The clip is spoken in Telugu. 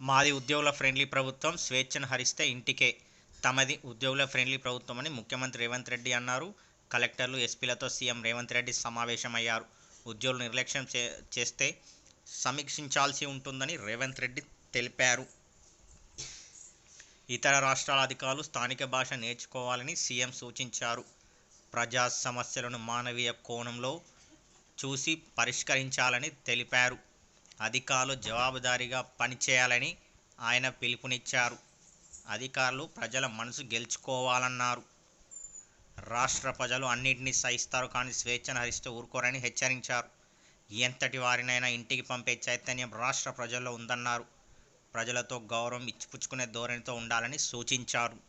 మాది ఉద్యోగుల ఫ్రెండ్లీ ప్రభుత్వం స్వేచ్ఛను హరిస్తే ఇంటికే. తమది ఉద్యోగుల ఫ్రెండ్లీ ప్రభుత్వం అని ముఖ్యమంత్రి రేవంత్ రెడ్డి అన్నారు. కలెక్టర్లు ఎస్పీలతో సీఎం రేవంత్ రెడ్డి సమావేశమయ్యారు. ఉద్యోగులు నిర్లక్ష్యం చే చేస్తే సమీక్షించాల్సి ఉంటుందని రేవంత్ రెడ్డి తెలిపారు. ఇతర రాష్ట్రాల అధికారులు స్థానిక భాష నేర్చుకోవాలని సీఎం సూచించారు. ప్రజా సమస్యలను మానవీయ కోణంలో చూసి పరిష్కరించాలని తెలిపారు. అధికారులు జవాబుదారీగా పనిచేయాలని ఆయన పిలుపునిచ్చారు. అధికారులు ప్రజల మనసు గెలుచుకోవాలన్నారు. రాష్ట్ర ప్రజలు అన్నింటినీ సహిస్తారు కానీ స్వేచ్ఛను హరిస్తూ ఊరుకోరని హెచ్చరించారు. ఎంతటి వారినైనా ఇంటికి పంపే చైతన్యం రాష్ట్ర ప్రజల్లో ఉందన్నారు. ప్రజలతో గౌరవం ఇచ్చిపుచ్చుకునే ధోరణితో ఉండాలని సూచించారు.